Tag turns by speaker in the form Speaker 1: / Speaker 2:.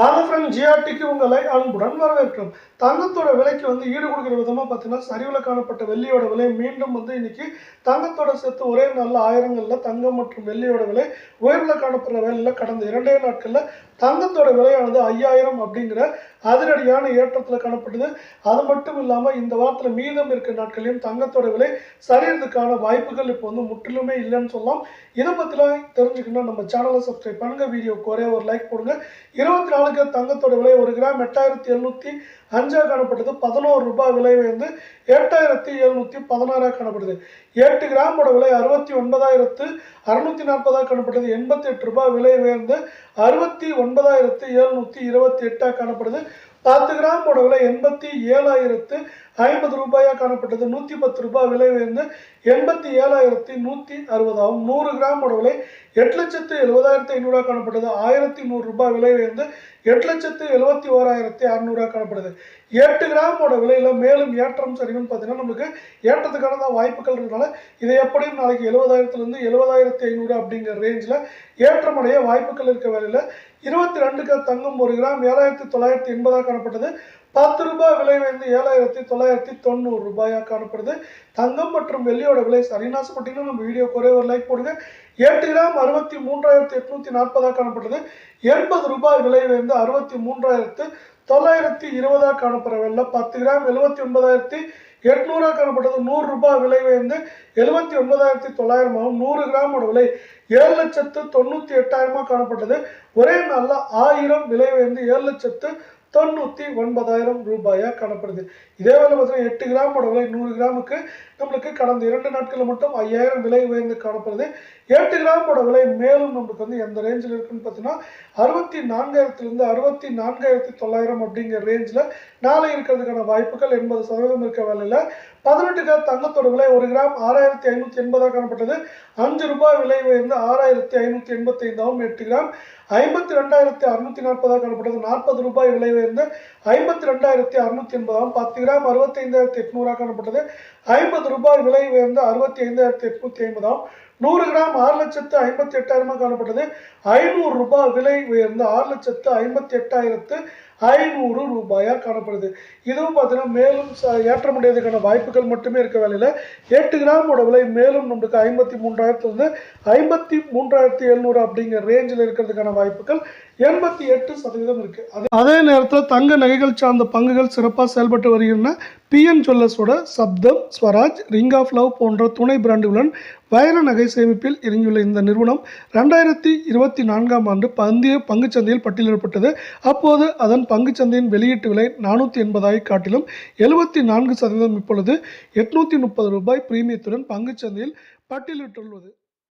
Speaker 1: வாங்க ஃப்ரெண்ட் ஜிஆர்டிக்கு உங்களை அன்புடன் வரவேற்கிறோம். தங்கத்தோட விலைக்கு வந்து ஈடு கொடுக்குற விதமாக பார்த்தீங்கன்னா சரிவில் காணப்பட்ட வெள்ளியோட விலை மீண்டும் வந்து இன்னைக்கு தங்கத்தோட சேர்த்து ஒரே நாளில் ஆயிரங்களில் தங்கம் மற்றும் வெள்ளியோட விலை உயர்வில் காணப்படுற வேலையில் கடந்த இரண்டே நாட்களில் தங்கத்தோட விலையானது ஐயாயிரம் அப்படிங்கிற அதிரடியான ஏற்றத்தில் காணப்பட்டது. அது மட்டும் இல்லாமல் இந்த வாரத்தில் மீதம் இருக்கிற நாட்களையும் தங்கத்தோட விலை சரியறதுக்கான வாய்ப்புகள் இப்போ வந்து முற்றிலுமே இல்லைன்னு சொல்லலாம். இதை பற்றிலாம் தெரிஞ்சுக்கணும் நம்ம சேனலை சப்ஸ்கிரைப் பண்ணுங்கள் வீடியோக்கு ஒரே ஒரு லைக் போடுங்க. இருபத்தி நாலு நாலுக்கு தங்கத்தோட விலை ஒரு கிராம் எட்டாயிரத்தி எழுநூற்றி அஞ்சாக காணப்பட்டது. பதினோரு ரூபாய் விலை வந்து எட்டாயிரத்தி எழுநூற்றி பதினாறாக காணப்படுது. எட்டு கிராமோட விலை அறுபத்தி ஒன்பதாயிரத்து அறுநூத்தி நாற்பதாக காணப்பட்டது எண்பத்தி எட்டு ரூபாய் விலை உயர்ந்து அறுபத்தி ஒன்பதாயிரத்து எழுநூற்றி இருபத்தி எட்டாக காணப்படுது. பத்து கிராமோட விலை எண்பத்தி ஏழாயிரத்து ஐம்பது ரூபாயாக காணப்பட்டது. நூற்றி பத்து ரூபாய் விலை உயர்ந்து எண்பத்தி ஏழாயிரத்தி நூற்றி அறுபதாகும் நூறு கிராமோட விலை எட்டு லட்சத்து எழுபதாயிரத்தி ஐநூறுரூவா காணப்பட்டது. ஆயிரத்தி நூறு ரூபாய் விலை உயர்ந்து எட்டு லட்சத்து எழுபத்தி ஓராயிரத்தி அறநூறுவா காணப்படுது. எட்டு கிராமோட விலையில் மேலும் ஏற்றம் சரிவுன்னு பார்த்தீங்கன்னா நமக்கு ஏற்றத்துக்கான தான் வாய்ப்புகள் இருக்கிறதுனால இதை எப்படியும் நாளைக்கு எழுபதாயிரத்துலேருந்து எழுபதாயிரத்தி ஐநூறு அப்படிங்கிற ரேஞ்சில் ஏற்றமடைய வாய்ப்புகள் இருக்க வேலையில் இருபத்தி ரெண்டுக்கு தங்கம் ஒரு கிராம் ஏழாயிரத்தி தொள்ளாயிரத்தி எண்பதாக காணப்பட்டது. பத்து ரூபாய் விலை வந்து ஏழாயிரத்தி தொள்ளாயிரத்தி தொண்ணூறு ரூபாயாக காணப்படுது. தங்கம் மற்றும் வெள்ளியோட விலை சரிநாசப்பட்டீங்கன்னா நம்ம வீடியோ குறைய ஒரு லைக் போடுங்க. எட்டு கிராம் அறுபத்தி மூன்றாயிரத்தி எட்நூத்தி நாற்பதாக காணப்படுது. எண்பது ரூபாய் விலை வந்து அறுபத்தி மூன்றாயிரத்து தொள்ளாயிரத்தி இருபதாக காணப்படுற வெள்ள பத்து கிராம் எழுபத்தி ஒன்பதாயிரத்தி எட்நூறாக காணப்பட்டது. நூறு ரூபாய் விலை வந்து எழுபத்தி ஒன்பதாயிரத்தி தொள்ளாயிரமாகவும் நூறு கிராமோட விலை ஏழு லட்சத்து தொண்ணூற்றி எட்டாயிரமாக காணப்பட்டது. ஒரே நாளில் ஆயிரம் விலை வந்து ஏழு லட்சத்து தொண்ணூற்றி ஒன்பதாயிரம் ரூபாயாக காணப்படுது. இதே வேலை பார்த்தீங்கன்னா எட்டு கிராமோட விலை நூறு கிராமுக்கு நம்மளுக்கு கடந்த இரண்டு நாட்களில் மட்டும் ஐயாயிரம் விலை உயர்ந்து காணப்படுது. எட்டு கிராமோட விலை மேலும் நம்மளுக்கு வந்து எந்த ரேஞ்சில் இருக்குன்னு பார்த்தீங்கன்னா அறுபத்தி நான்காயிரத்துலேருந்து அறுபத்தி நான்காயிரத்தி தொள்ளாயிரம் அப்படிங்கிற ரேஞ்சில் நாளை இருக்கிறதுக்கான வாய்ப்புகள் எண்பது சதவீதம் இருக்க வேலையில் பதினெட்டு கிராம் தங்கத்தோட விலை ஒரு கிராம் ஆறாயிரத்தி ஐநூற்றி எண்பதாக காணப்பட்டது. அஞ்சு ரூபாய் விலை உயர்ந்து ஆறாயிரத்தி ஐநூற்றி எண்பத்தி ஐந்தாகவும் எட்டு கிராம் ஐம்பத்தி ரெண்டாயிரத்தி அறுநூத்தி நாற்பதாக காணப்பட்டது. நாற்பது ரூபாய் விலை உயர்ந்து ஐம்பத்தி ரெண்டாயிரத்தி அறுநூத்தி எண்பதாகவும் பத்து கிராம் அறுபத்தி ஐந்தாயிரத்தி எட்நூறாக காணப்பட்டது. ஐம்பது ரூபாய் விலை உயர்ந்து அறுபத்தி ஐந்தாயிரத்தி எட்நூத்தி ஐம்பதாகவும் நூறு கிராம் ஆறு லட்சத்து ஐம்பத்தி எட்டாயிரமாக காணப்பட்டது. ஐநூறு ரூபாய் விலை உயர்ந்து ஆறு லட்சத்து ஐம்பத்தி எட்டாயிரத்து ஐநூறு ரூபாயாக காணப்படுது. இதுவும் பார்த்தீங்கன்னா மேலும் ச- ஏற்ற முடியாததுக்கான வாய்ப்புகள் மட்டுமே இருக்க வேலையில். எட்டு கிராமோட விலை மேலும் நம்மளுக்கு ஐம்பத்தி மூன்றாயிரத்துலேருந்து ஐம்பத்தி மூன்றாயிரத்தி எழுநூறு அப்படிங்கிற ரேஞ்சில் இருக்கிறதுக்கான வாய்ப்புகள் எண்பத்தி எட்டு சதவீதம் இருக்குது அதே நேரத்தில் தங்க நகைகள் சார்ந்த பங்குகள் சிறப்பாக செயல்பட்டு வருகின்றன. பிஎன் ஜுவல்லர்ஸோட சப்தம் ஸ்வராஜ் ரிங் ஆஃப் லவ் போன்ற துணை பிராண்டுகளுடன் வைர நகை சேமிப்பில் இறங்கியுள்ள இந்த நிறுவனம் ரெண்டாயிரத்தி இருபத்தி நான்காம் ஆண்டு பந்திய பங்குச்சந்தையில் பட்டியலிடப்பட்டது. அப்போது அதன் பங்குச்சந்தையின் வெளியீட்டு விலை நானூற்றி எண்பதாய் காட்டிலும் எழுபத்தி நான்கு சதவீதம் இப்பொழுது எட்நூற்றி முப்பது ரூபாய் பிரீமியத்துடன் பங்குச்சந்தையில் பட்டியலிட்டுள்ளது.